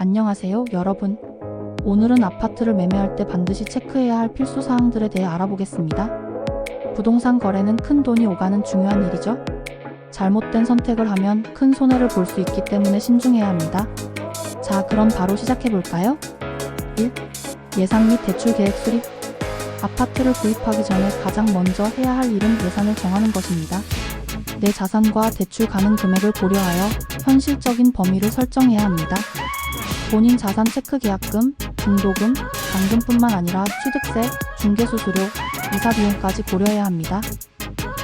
안녕하세요, 여러분. 오늘은 아파트를 매매할 때 반드시 체크해야 할 필수 사항들에 대해 알아보겠습니다. 부동산 거래는 큰 돈이 오가는 중요한 일이죠. 잘못된 선택을 하면 큰 손해를 볼 수 있기 때문에 신중해야 합니다. 자, 그럼 바로 시작해 볼까요? 1. 예산 및 대출 계획 수립. 아파트를 구입하기 전에 가장 먼저 해야 할 일은 예산을 정하는 것입니다. 내 자산과 대출 가능 금액을 고려하여 현실적인 범위를 설정해야 합니다. 본인 자산 체크 계약금, 중도금, 잔금뿐만 아니라 취득세, 중개수수료, 이사 비용까지 고려해야 합니다.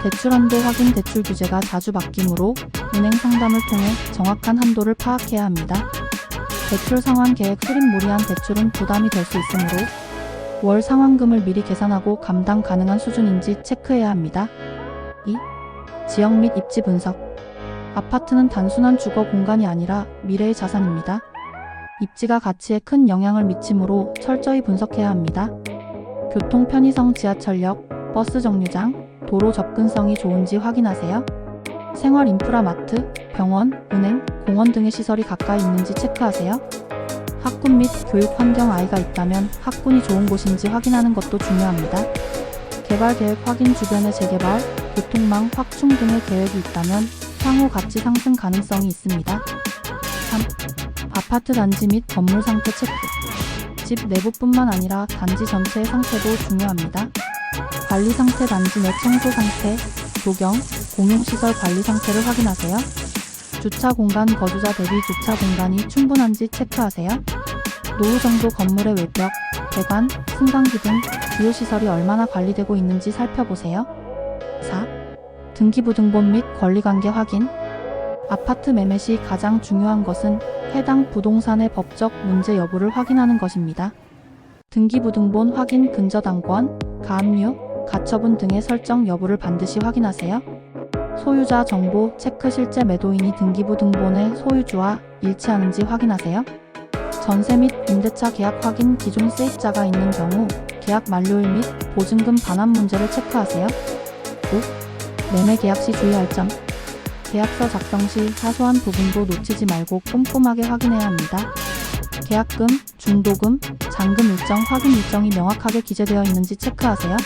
대출 한도 확인 대출 규제가 자주 바뀌므로 은행 상담을 통해 정확한 한도를 파악해야 합니다. 대출 상환 계획 수립 무리한 대출은 부담이 될 수 있으므로 월 상환금을 미리 계산하고 감당 가능한 수준인지 체크해야 합니다. 2. 지역 및 입지 분석. 아파트는 단순한 주거 공간이 아니라 미래의 자산입니다. 입지가 가치에 큰 영향을 미치므로 철저히 분석해야 합니다. 교통 편의성 지하철역, 버스 정류장, 도로 접근성이 좋은지 확인하세요. 생활 인프라 마트, 병원, 은행, 공원 등의 시설이 가까이 있는지 체크하세요. 학군 및 교육 환경 아이가 있다면 학군이 좋은 곳인지 확인하는 것도 중요합니다. 개발 계획 확인 주변의 재개발, 교통망 확충 등의 계획이 있다면 향후 가치 상승 가능성이 있습니다. 3. 아파트 단지 및 건물 상태 체크. 집 내부뿐만 아니라 단지 전체의 상태도 중요합니다. 관리 상태 단지 내 청소 상태, 조경, 공용시설 관리 상태를 확인하세요. 주차 공간 거주자 대비 주차 공간이 충분한지 체크하세요. 노후 정도 건물의 외벽, 배관, 승강기 등 주요 시설이 얼마나 관리되고 있는지 살펴보세요. 4. 등기부등본 및 권리관계 확인. 아파트 매매 시 가장 중요한 것은 해당 부동산의 법적 문제 여부를 확인하는 것입니다. 등기부등본 확인 근저당권, 가압류, 가처분 등의 설정 여부를 반드시 확인하세요. 소유자 정보 체크 실제 매도인이 등기부등본의 소유주와 일치하는지 확인하세요. 전세 및 임대차 계약 확인 기존 세입자가 있는 경우 계약 만료일 및 보증금 반환 문제를 체크하세요. 5. 매매 계약 시 주의할 점. 계약서 작성 시 사소한 부분도 놓치지 말고 꼼꼼하게 확인해야 합니다. 계약금, 중도금, 잔금 일정 확인 일정이 명확하게 기재되어 있는지 체크하세요.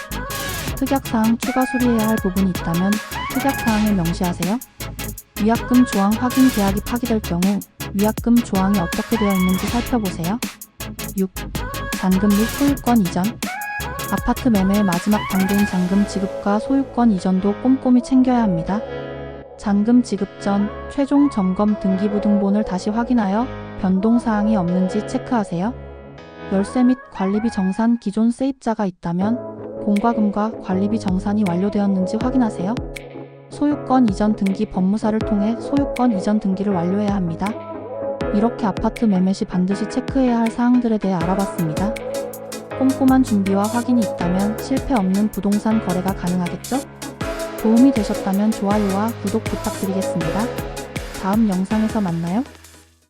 특약사항 추가 수리해야 할 부분이 있다면 특약사항을 명시하세요. 위약금 조항 확인 계약이 파기될 경우 위약금 조항이 어떻게 되어 있는지 살펴보세요. 6. 잔금 및 소유권 이전. 아파트 매매의 마지막 단계인 잔금 지급과 소유권 이전도 꼼꼼히 챙겨야 합니다. 잔금 지급 전 최종 점검 등기부 등본을 다시 확인하여 변동사항이 없는지 체크하세요. 열세 및 관리비 정산 기존 세입자가 있다면 공과금과 관리비 정산이 완료되었는지 확인하세요. 소유권 이전 등기 법무사를 통해 소유권 이전 등기를 완료해야 합니다. 이렇게 아파트 매매 시 반드시 체크해야 할 사항들에 대해 알아봤습니다. 꼼꼼한 준비와 확인이 있다면 실패 없는 부동산 거래가 가능하겠죠? 도움이 되셨다면 좋아요와 구독 부탁드리겠습니다. 다음 영상에서 만나요.